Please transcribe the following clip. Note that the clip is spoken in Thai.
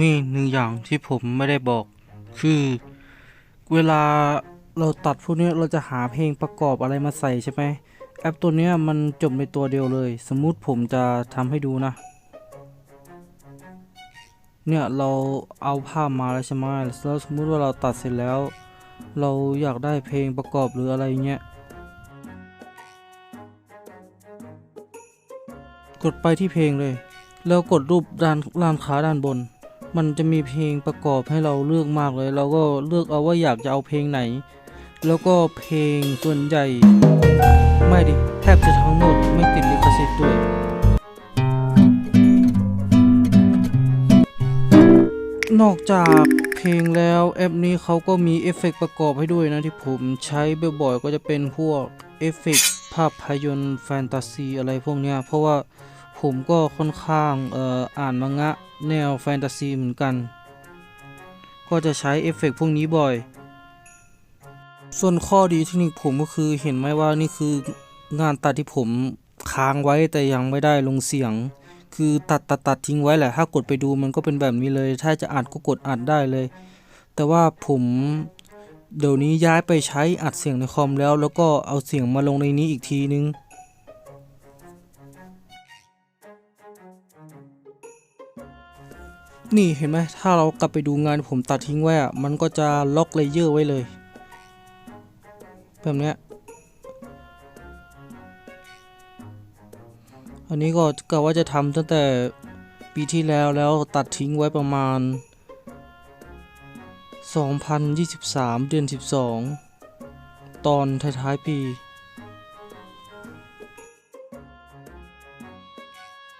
มีหนึ่งอย่างที่ผมไม่ได้บอก คือ เวลาเราตัดพวกนี้เราจะหาเพลงประกอบอะไรมาใส่ใช่ไหมแอปตัวนี้มันจบในตัวเดียวเลย สมมุติผมจะทำให้ดูนะ เนี่ยเราเอาภาพมาแล้วใช่ไหมแล้วสมมุติว่าเราตัดเสร็จแล้ว เราอยากได้เพลงประกอบหรืออะไรเงี้ยกดไปที่เพลงเลย แล้วกดรูปด้านล่างขาด้านบน มันจะมีเพลงประกอบให้เราเลือกมากเลย เราก็เลือกเอาว่าอยากจะเอาเพลงไหน แล้วก็เพลงส่วนใหญ่ ไม่ดิแทบจะทั้งหมดไม่ติดลิขสิทธิ์ด้วยนอกจากเพลงแล้วแอปนี้เขาก็มีเอฟเฟกต์ประกอบให้ด้วยนะที่ผมใช้บ่อยๆก็จะเป็นพวกเอฟเฟกต์ภาพยนตร์แฟนตาซีอะไรพวกเนี้ยเพราะว่า ผมก็ค่อนข้างเอ่ออ่านมังงะแนวแฟนตาซีเหมือนกัน ก็จะใช้เอฟเฟกต์พวกนี้บ่อย ส่วนข้อดีเทคนิคผมก็คือเห็นไหมว่านี่คืองานตัดที่ผมค้างไว้แต่ยังไม่ได้ลงเสียง คือตัดตัดตัดทิ้งไว้แหละ ถ้ากดไปดูมันก็เป็นแบบนี้เลย ถ้าจะอัดก็กดอัดได้เลย แต่ว่าผมเดี๋ยวนี้ย้ายไปใช้อัดเสียงในคอมแล้ว แล้วก็เอาเสียงมาลงในนี้อีกทีนึง นี่เห็นไหมถ้าเรากลับไปดูงานผมตัดทิ้งไว้อะมันก็จะล็อกเลเยอร์ไว้เลยแบบนี้อันนี้ก็กะว่าจะทำตั้งแต่ปีที่แล้วแล้วตัดทิ้งไว้ประมาณ 2023 เดือน 12 ตอนท้ายๆปี